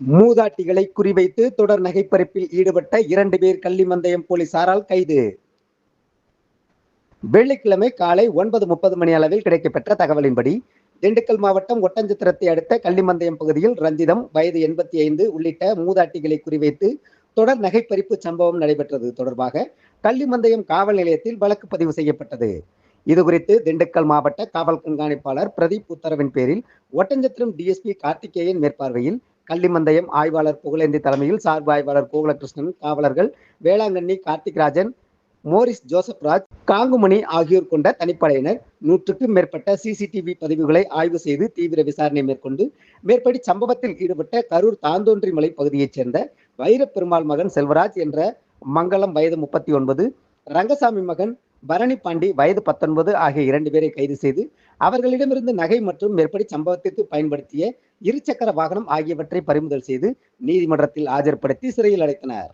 மூதாட்டிகளை குறிவைத்து தொடர் நகைப்பறிப்பில் ஈடுபட்ட இரண்டு பேர் கள்ளிமந்தயம் போலீசாரால் கைது. வெள்ளிக்கிழமை காலை ஒன்பது முப்பது மணி அளவில் கிடைக்கப்பெற்ற தகவலின்படி திண்டுக்கல் மாவட்டம் ஒட்டஞ்சத்திரத்தை அடுத்த கள்ளிமந்தயம் பகுதியில் ரஞ்சிதம் வயது எண்பத்தி ஐந்து உள்ளிட்ட மூதாட்டிகளை குறிவைத்து தொடர் நகைப்பறிப்பு சம்பவம் நடைபெற்றது தொடர்பாக கள்ளிமந்தயம் காவல் நிலையத்தில் வழக்கு பதிவு செய்யப்பட்டது. இதுகுறித்து திண்டுக்கல் மாவட்ட காவல் கண்காணிப்பாளர் பிரதீப் உத்தரவின் பேரில் ஒட்டஞ்சத்திரம் டிஎஸ்பி கார்த்திகேயன் மேற்பார்வையில் கள்ளிமந்தயம் ஆய்வாளர் புகழேந்தி தலைமையில் சார்பு ஆய்வாளர் கோகுலகிருஷ்ணன் காவலர்கள் வேளாங்கண்ணி கார்த்திக்ராஜன் மோரிஸ் ஜோசப் ராஜ் காங்குமணி ஆகியோர் கொண்ட தனிப்படையினர். நூற்றுக்கும் மேற்பட்ட சிசிடிவி பதிவுகளை ஆய்வு செய்து தீவிர விசாரணை மேற்கொண்டு மேற்படி சம்பவத்தில் ஈடுபட்ட கரூர் தாந்தோன்றிமலை பகுதியைச் சேர்ந்த வைரப்பெருமாள் மகன் செல்வராஜ் என்ற மங்களம் வயது முப்பத்தி ஒன்பது ரங்கசாமி மகன் பரணி பாண்டி வயது பத்தொன்பது ஆகிய இரண்டு பேரை கைது செய்து அவர்களிடமிருந்து நகை மற்றும் மேற்படி சம்பவத்திற்கு பயன்படுத்திய இருசக்கர வாகனம் ஆகியவற்றை பறிமுதல் செய்து நீதிமன்றத்தில் ஆஜர்படுத்தி சிறையில் அடைத்தனர்.